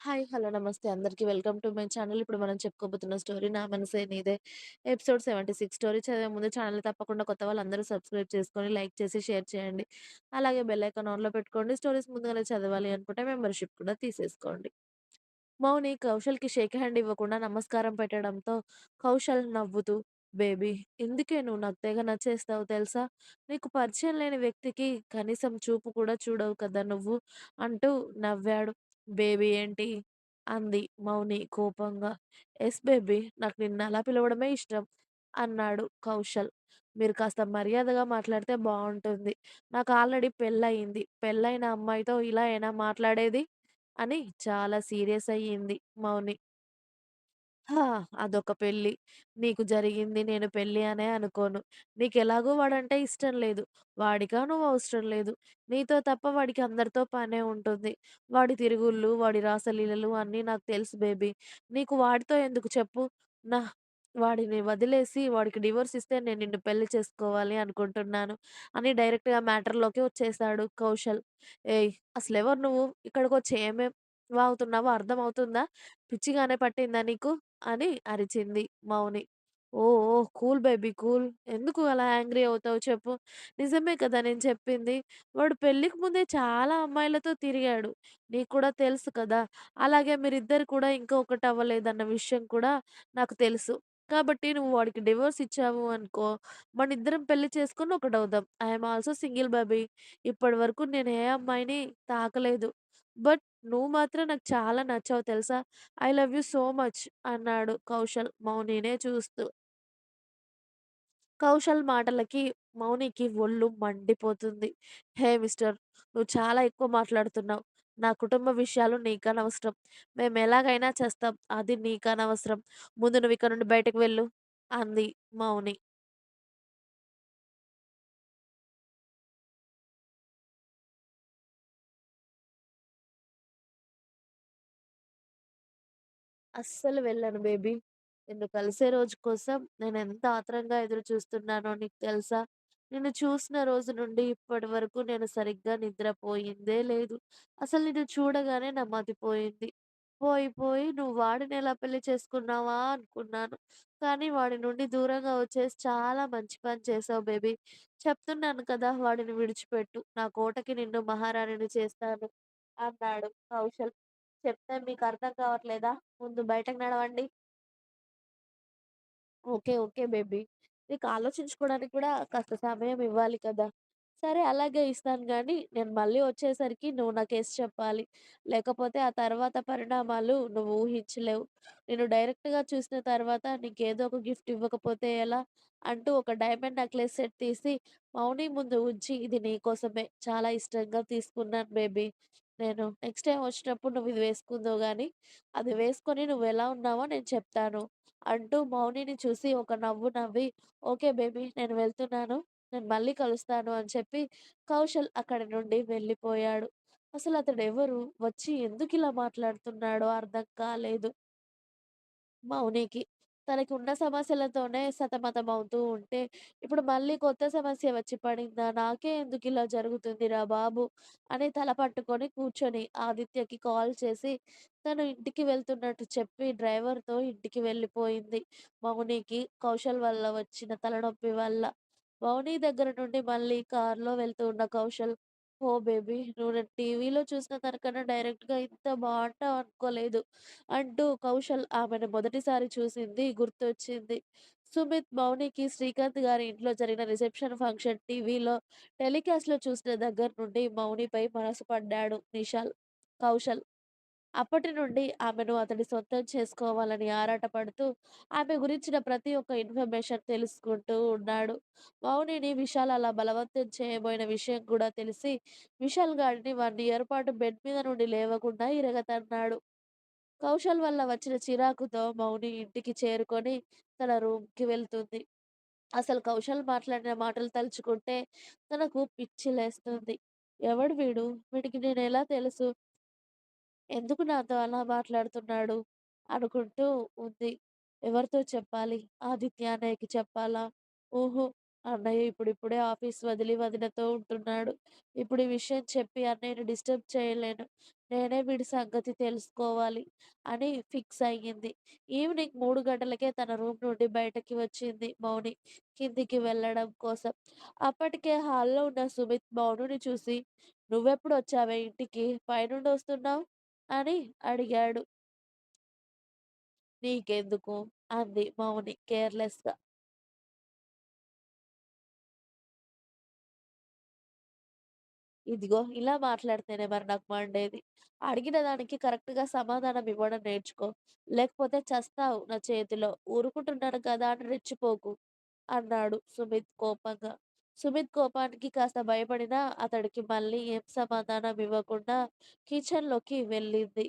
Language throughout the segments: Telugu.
హాయ్. హలో. నమస్తే అందరికి. Welcome to my channel. ఇప్పుడు మనం చెప్పుకోబోతున్న స్టోరీ 'నా మనసే నీదే' ఎపిసోడ్ 76 స్టోరీ చదివే ముందు ఛానల్ తప్పకుండా కొత్త వాళ్ళందరూ సబ్స్క్రైబ్ చేసుకొని, లైక్ చేసి, షేర్ చేయండి. అలాగే బెల్ ఐకాన్ ఆన్‌లో పెట్టుకోండి. స్టోరీస్ ముందుగానే చదవాలి అనుకుంటే మెంబర్‌షిప్ కూడా తీసేసుకోండి. మౌని కౌశల్‌కి షేక్ హ్యాండ్ ఇవ్వకుండా నమస్కారం పెట్టడంతో కౌశల్ నవ్వుతూ బేబీ ఇందుకే నువ్వు నాకు తెగ నచ్చేస్తావు తెలుసా? నీకు పరిచయం లేని వ్యక్తికి కనీసం చూపు కూడా చూడవు కదా నువ్వు అంటూ నవ్వాడు. బేబీ ఏంటి? అంది మౌని కోపంగా. యెస్ బేబీ నాకు నిన్నలా పిలవడమే ఇష్టం అన్నాడు కౌశల్. మీరు కాస్త మర్యాదగా మాట్లాడితే బావుంటుంది. నాకు ఆల్రెడీ పెళ్ళయింది. పెళ్ళైన అమ్మాయితో ఇలా అయినా మాట్లాడేది? అని చాలా సీరియస్ అయ్యింది మౌని. హా! అదొక పెళ్ళి. నీకు జరిగింది నేను పెళ్ళి అనే అనుకోను. నీకెలాగో వాడంటే ఇష్టం లేదు. వాడికా నువ్వు అవసరం లేదు. నీతో తప్ప వాడికి అందరితో పనే ఉంటుంది. వాడి తిరుగుళ్ళు, వాడి రాసలీలలు అన్నీ నాకు తెలుసు బేబీ. నీకు వాడితో ఎందుకు చెప్పు? నా వాడిని వదిలేసి వాడికి డివోర్స్ ఇస్తే నేను నిన్ను పెళ్ళి చేసుకోవాలి అనుకుంటున్నాను అని డైరెక్ట్‌గా మ్యాటర్‌లోకి వచ్చేసాడు కౌశల్. ఏయ్! అసలెవరు నువ్వు? ఇక్కడికొచ్చి ఏమేం వాగుతున్నావో అర్థమవుతుందా? పిచ్చిగానే పట్టిందా నీకు? అని అరిచింది మౌని. ఓహ్! ఓహ్! Cool baby cool. ఎందుకు అలా యాంగ్రీ అవుతావు చెప్పు? నిజమే కదా నేను చెప్పింది. వాడు పెళ్ళికి ముందే చాలా అమ్మాయిలతో తిరిగాడు. నీకు కూడా తెలుసు కదా! అలాగే మీరిద్దరు కూడా ఇంకా ఒకటవ్వలేదన్న విషయం కూడా నాకు తెలుసు. కాబట్టి నువ్వు వాడికి డివోర్స్ ఇచ్చావు అనుకో, మనిద్దరం పెళ్ళి చేసుకొని ఒకటవుదాం. I am also single baby. ఇప్పటి వరకు నేను ఏ అమ్మాయిని తాకలేదు. బట్ నువ్వు మాత్రం నాకు చాలా నచ్చావు తెలుసా? I love you so much అన్నాడు కౌశల్ మౌనినే చూస్తూ. కౌశల్ మాటలకి మౌనికి ఒళ్ళు మండిపోతుంది. హే మిస్టర్ నువ్వు చాలా ఎక్కువ మాట్లాడుతున్నావు. నా కుటుంబ విషయాలు నీకనవసరం. మేమెలాగైనా చేస్తాం. అది నీకనవసరం. ముందు నువ్వు ఇక్కడి నుండి బయటకు వెళ్ళు అంది మౌని. అస్సలు వెళ్ళను బేబీ. నిన్ను కలిసే రోజు కోసం నేనెంత ఆత్రంగా ఎదురు చూస్తున్నానో నీకు తెలుసా? నిన్ను చూసిన రోజు నుండి ఇప్పటి వరకు నేను సరిగ్గా నిద్రపోయిందే లేదు. అసలు నిన్ను చూడగానే నమ్మతిపోయింది. పోయింది. పోయి పోయి నువ్వు వాడినెలా పెళ్ళి చేసుకున్నావా అనుకున్నాను. కానీ వాడి నుండి దూరంగా వచ్చేసి చాలా మంచి పని చేశావు బేబీ. చెప్తున్నాను కదా వాడిని విడిచిపెట్టు. నా కోటకి నిన్ను మహారాణిని చేస్తాను అన్నాడు కౌశల్. చెప్తే మీకు అర్థం కావట్లేదా? ముందు బయటకు నడవండి. ఓకే. Okay baby. నీకు ఆలోచించుకోవడానికి కూడా కాస్త సమయం ఇవ్వాలి కదా! సరే అలాగే ఇస్తాను గానీ, నేను మళ్ళీ వచ్చేసరికి నువ్వు నాకు యెస్ చెప్పాలి. లేకపోతే ఆ తర్వాత పరిణామాలు నువ్వు ఊహించలేవు. నేను డైరెక్ట్‌గా చూసిన తర్వాత నీకేదో ఒక గిఫ్ట్ ఇవ్వకపోతే ఎలా? అంటూ ఒక డైమండ్ నెక్లెస్ సెట్ తీసి మౌని ముందు ఉంచి, ఇది నీకోసమే. చాలా ఇష్టంగా తీసుకున్నాను బేబీ. నేను నెక్స్ట్ టైమ్ వచ్చినప్పుడు నువ్వు ఇది వేసుకుందువు గానీ, అది వేసుకొని నువ్వెలా ఉన్నావో నేను చెప్తాను. అంటూ మౌనిని చూసి ఒక నవ్వు నవ్వి, ఓకే బేబీ నేను వెళ్తున్నాను. నేను మళ్ళీ కలుస్తాను అని చెప్పి కౌశల్ అక్కడి నుండి వెళ్ళిపోయాడు. అసలు అతడు ఎవరు వచ్చి ఎందుకు ఇలా మాట్లాడుతున్నాడో అర్థం కాలేదు. మౌనికి. తనకి ఉన్న సమస్యలతోనే సతమతం అవుతూ ఉంటే, ఇప్పుడు మళ్ళీ కొత్త సమస్య వచ్చి పడిందా? నాకే ఎందుకు ఇలా జరుగుతుందిరా బాబు! అని తల పట్టుకొని కూర్చొని ఆదిత్యకి కాల్ చేసి, తను ఇంటికి వెళ్తున్నట్టు చెప్పి డ్రైవర్‌తో ఇంటికి వెళ్ళిపోయింది. మౌనికి కౌశల్ వల్ల వచ్చిన తలనొప్పి వల్ల. మౌని దగ్గర నుండి మళ్ళీ కార్‌లో వెళ్తూ ఉన్న కౌశల్, ఓ బేబీ నువ్వు నేను టీవీలో చూసిన తనకన్నా డైరెక్ట్‌గా ఇంత బాగుంటావు అనుకోలేదు. అంటూ కౌశల్ ఆమెను మొదటిసారి చూసింది గుర్తొచ్చింది. సుమిత్, మౌనికి శ్రీకాంత్ గారి ఇంట్లో జరిగిన రిసెప్షన్ ఫంక్షన్ టీవీలో టెలికాస్ట్‌లో చూసిన దగ్గర నుండి మౌనిపై మనసు పడ్డాడు నిషాల్ కౌశల్. అప్పటి నుండి ఆమెను అతడి సొంతం చేసుకోవాలని ఆరాటపడుతూ, ఆమె గురించిన ప్రతి ఒక్క ఇన్ఫర్మేషన్ తెలుసుకుంటూ ఉన్నాడు. మౌనిని విశాల్ అలా బలవంతం చేయబోయిన విషయం కూడా తెలిసి, విశాల్ గారిని వారిని ఏర్పాటు బెడ్ మీద నుండి లేవకుండా ఇరగతన్నాడు. కౌశల్ వల్ల వచ్చిన చిరాకుతో మౌని ఇంటికి చేరుకొని తన రూమ్‌కి వెళ్తుంది. అసలు కౌశల్ మాట్లాడిన మాటలు తలుచుకుంటే తనకు పిచ్చి లేస్తుంది. ఎవడు వీడు? వీడికి నేను ఎలా తెలుసు? ఎందుకు నాతో అలా మాట్లాడుతున్నాడు? అనుకుంటూ ఉంది. ఎవరితో చెప్పాలి? ఆదిత్య అన్నయ్యకి చెప్పాలా? ఓహో! అన్నయ్య ఇప్పుడిప్పుడే ఆఫీస్ వదిలి వదినతో ఉంటున్నాడు. ఇప్పుడు ఈ విషయం చెప్పి అన్నయ్యని డిస్టర్బ్ చేయలేను. నేనే వీడి సంగతి తెలుసుకోవాలి అని ఫిక్స్ అయ్యింది. ఈవినింగ్ 3 గంటలకే తన రూమ్ నుండి బయటకి వచ్చింది మౌని కిందికి వెళ్ళడం కోసం. అప్పటికే హాల్‌లో ఉన్న సుమిత్ మౌనిని చూసి "నువ్వెప్పుడొచ్చావే ఇంటికి? పైనుండొస్తున్నావు" అని అడిగాడు. "నీకెందుకు?" అంది మౌని కేర్‌లెస్‌గా. ఇదిగో ఇలా మాట్లాడితేనే మరి నాకు మండేది. అడిగిన దానికి కరెక్ట్‌గా సమాధానం ఇవ్వడం నేర్చుకో. లేకపోతే చస్తావు నా చేతిలో. ఊరుకుంటున్నాను కదా అని రెచ్చిపోకు అన్నాడు సుమిత్ కోపంగా. సుమిత్ కోపానికి కాస్త భయపడినా అతడికి మళ్ళీ ఏం సమాధానం ఇవ్వకుండా కిచెన్‌లోకి వెళ్ళింది.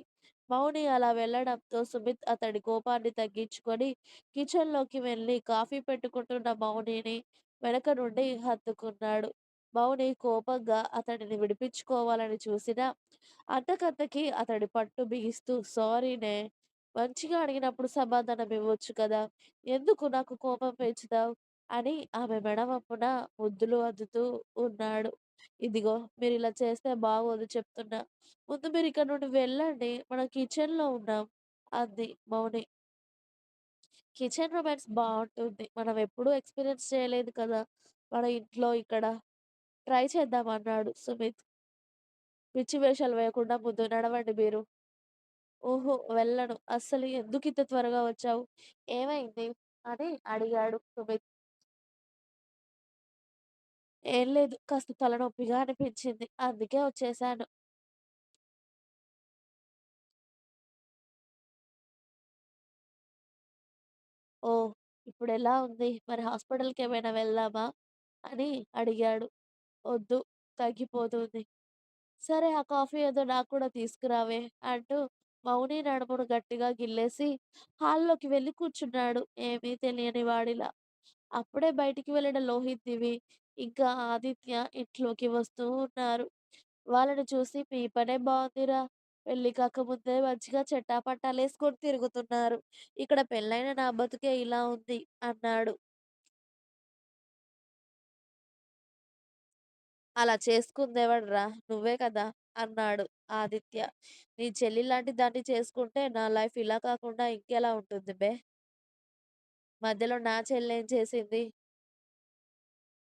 మౌని అలా వెళ్ళడంతో సుమిత్ అతడి కోపాన్ని తగ్గించుకొని కిచెన్‌లోకి వెళ్ళి కాఫీ పెట్టుకుంటున్న మౌనిని వెనక నుండి హత్తుకున్నాడు. మౌని కోపంగా అతడిని విడిపించుకోవాలని చూసినా అంతకంతకి అతడి పట్టు బిగిస్తూ సారీనే. మంచిగా అడిగినప్పుడు సమాధానం ఇవ్వొచ్చు కదా! ఎందుకు నాకు కోపం పెంచుతావు? అని ఆమె మెడ వంపున ముద్దులు అద్దుతూ ఉన్నాడు. ఇదిగో మీరిలా చేస్తే బాగోదు చెప్తున్నా. ముందు మీరిక్కడి నుండి వెళ్ళండి. మనం కిచెన్‌లో ఉన్నాం అంది మౌని. కిచెన్ రొమాన్స్ బావుంటుంది. మనం ఎప్పుడూ ఎక్స్‌పీరియన్స్ చేయలేదు కదా! మన ఇంట్లో ఇక్కడ. ట్రై చేద్దాం అన్నాడు సుమిత్. పిచ్చి వేషాలు వేయకుండా ముందు నడవండి మీరు. ఓహో! వెళ్ళను. అస్సలు ఎందుకింత త్వరగా వచ్చావు? ఏమైంది? అని అడిగాడు సుమిత్. ఏం లేదు. కాస్త తలనొప్పిగా అనిపించింది. అందుకే వచ్చేసాను. ఓహ్! ఇప్పుడెలా ఉంది? మరి హాస్పిటల్‌కేమైనా వెళ్దామా? అని అడిగాడు. వద్దు. తగ్గిపోతుంది. సరే ఆ కాఫీ ఏదో నాకు కూడా తీసుకురావే అంటూ మౌని నడుమును గట్టిగా గిల్లేసి హాల్లోకి వెళ్ళి కూర్చున్నాడు. ఏమీ తెలియని వాడిలా. అప్పుడే బయటికి వెళ్ళిన లోహిత్ దివి, ఇంకా ఆదిత్య ఇంట్లోకి వస్తూ ఉన్నారు. వాళ్ళని చూసి "మీ పనే బావుందిరా! పెళ్ళి కాకముందే మంచిగా చెట్టాపట్టాలేసుకొని తిరుగుతున్నారు. ఇక్కడ పెళ్ళైన నా బతుకే ఇలా ఉంది" అన్నాడు. "అలా చేసుకుందెవడ్రా? నువ్వే కదా!" అన్నాడు ఆదిత్య. "నీ చెల్లిలాంటి దాన్ని చేసుకుంటే నా లైఫ్ ఇలా కాకుండా ఇంకెలా ఉంటుంది బే! మధ్యలో నా చెల్లేం చేసింది?